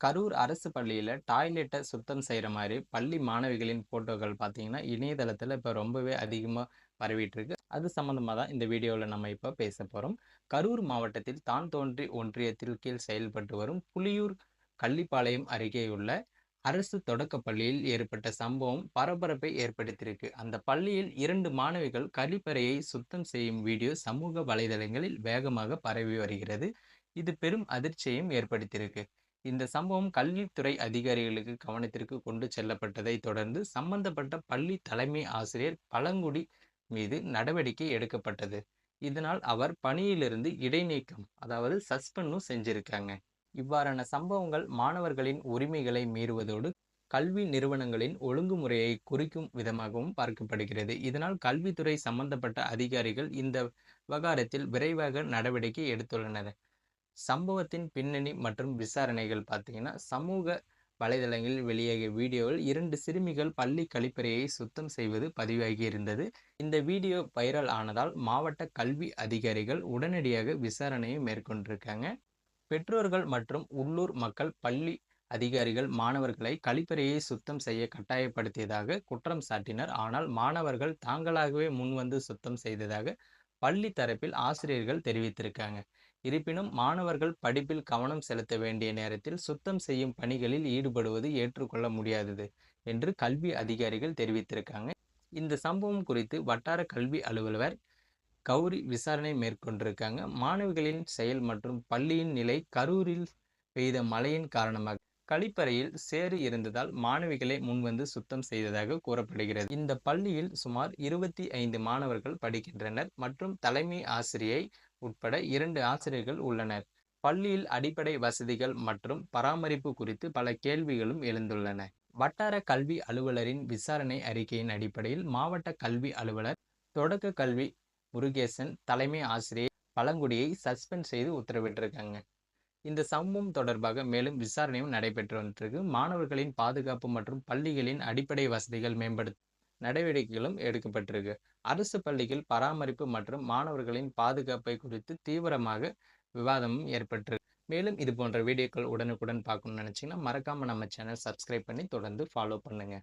கரூர் அரசு பள்ளியில் டாய்லெட்டை சுத்தம் செய்கிற மாதிரி பள்ளி மாணவிகளின் ஃபோட்டோக்கள் பார்த்தீங்கன்னா, இணையதளத்தில் இப்போ ரொம்பவே அதிகமாக பரவிட்டு இருக்கு. அது சம்மந்தமாக தான் இந்த வீடியோவில் நம்ம இப்போ பேசப் போகிறோம் கரூர் மாவட்டத்தில் தான் தோன்றி ஒன்றியத்தில் கீழ் செயல்பட்டு வரும் புலியூர் கள்ளிப்பாளையம் அருகேயுள்ள அரசு தொடக்க பள்ளியில் ஏற்பட்ட சம்பவம் பரபரப்பை ஏற்படுத்தியிருக்கு. அந்த பள்ளியில் இரண்டு மாணவிகள் கழிப்பறையை சுத்தம் செய்யும் வீடியோ சமூக வலைதளங்களில் வேகமாக பரவி வருகிறது. இது பெரும் அதிர்ச்சியையும் ஏற்படுத்தியிருக்கு. இந்த சம்பவம் கல்வித்துறை அதிகாரிகளுக்கு கவனத்திற்கு கொண்டு செல்லப்பட்டதைத் தொடர்ந்து சம்பந்தப்பட்ட பள்ளி தலைமை ஆசிரியர் பழங்குடி மீது நடவடிக்கை எடுக்கப்பட்டது. இதனால் அவர் பணியிலிருந்து இடைநீக்கம் அதாவது சஸ்பெண்டும் செஞ்சிருக்காங்க. இவ்வாறான சம்பவங்கள் மாணவர்களின் உரிமைகளை மீறுவதோடு, கல்வி நிறுவனங்களின் ஒழுங்குமுறையை குறிக்கும் விதமாகவும் பார்க்கப்படுகிறது. இதனால் கல்வித்துறை சம்பந்தப்பட்ட அதிகாரிகள் இந்த விவகாரத்தில் விரைவாக நடவடிக்கை எடுத்துள்ளனர். சம்பவத்தின் பின்னணி மற்றும் விசாரணைகள் பார்த்தீங்கன்னா, சமூக வலைதளங்களில் வெளியாகிய வீடியோவில் இரண்டு சிறுமிகள் பள்ளி கழிப்பறையை சுத்தம் செய்வது பதிவாகியிருந்தது. இந்த வீடியோ வைரல் ஆனதால் மாவட்ட கல்வி அதிகாரிகள் உடனடியாக விசாரணையை மேற்கொண்டிருக்காங்க. பெற்றோர்கள் மற்றும் உள்ளூர் மக்கள் பள்ளி அதிகாரிகள் மாணவர்களை கழிப்பறையை சுத்தம் செய்ய கட்டாயப்படுத்தியதாக குற்றம் சாட்டினர். ஆனால் மாணவர்கள் தாங்களாகவே முன்வந்து சுத்தம் செய்ததாக பள்ளி தரப்பில் ஆசிரியர்கள் தெரிவித்திருக்காங்க. இருப்பினும் மாணவர்கள் படிப்பில் கவனம் செலுத்த வேண்டிய நேரத்தில் சுத்தம் செய்யும் பணிகளில் ஈடுபடுவது ஏற்றுக்கொள்ள முடியாதது என்று கல்வி அதிகாரிகள் தெரிவித்திருக்காங்க. இந்த சம்பவம் குறித்து வட்டார கல்வி அலுவலர் கௌரி விசாரணை மேற்கொண்டிருக்காங்க. மாணவிகளின் செயல் மற்றும் பள்ளியின் நிலை கரூரில் பெய்த மழையின் காரணமாக கழிப்பறையில் சேறு இருந்ததால் மாணவிகளை முன்வந்து சுத்தம் செய்ததாக கூறப்படுகிறது. இந்த பள்ளியில் சுமார் 25 மாணவர்கள் படிக்கின்றனர் மற்றும் தலைமை ஆசிரியை உட்பட இரண்டு ஆசிரியர்கள் உள்ளனர். பள்ளியில் அடிப்படை வசதிகள் மற்றும் பராமரிப்பு குறித்து பல கேள்விகளும் எழுந்துள்ளன. வட்டார கல்வி அலுவலரின் விசாரணை அறிக்கையின் அடிப்படையில் மாவட்ட கல்வி அலுவலர், தொடக்க கல்வி முருகேசன், தலைமை ஆசிரியர் பழங்குடியை சஸ்பெண்ட் செய்து உத்தரவிட்டிருக்காங்க. இந்த சம்பவம் தொடர்பாக மேலும் விசாரணையும் நடைபெற்று வந்திருக்கு மாணவர்களின் பாதுகாப்பு மற்றும் பள்ளிகளின் அடிப்படை வசதிகள் மேம்படுத்த நடவடிக்கைகளும் எடுக்கப்பட்டிருக்கு. அரசு பள்ளிகள் பராமரிப்பு மற்றும் மாணவர்களின் பாதுகாப்பை குறித்து தீவிரமாக விவாதமும் ஏற்பட்டிருக்கு. மேலும் இது போன்ற வீடியோக்கள் உடனுக்குடன் பார்க்கணும்னு நினைச்சீங்கன்னா, மறக்காம நம்ம சேனல் சப்ஸ்கிரைப் பண்ணி தொடர்ந்து ஃபாலோ பண்ணுங்க.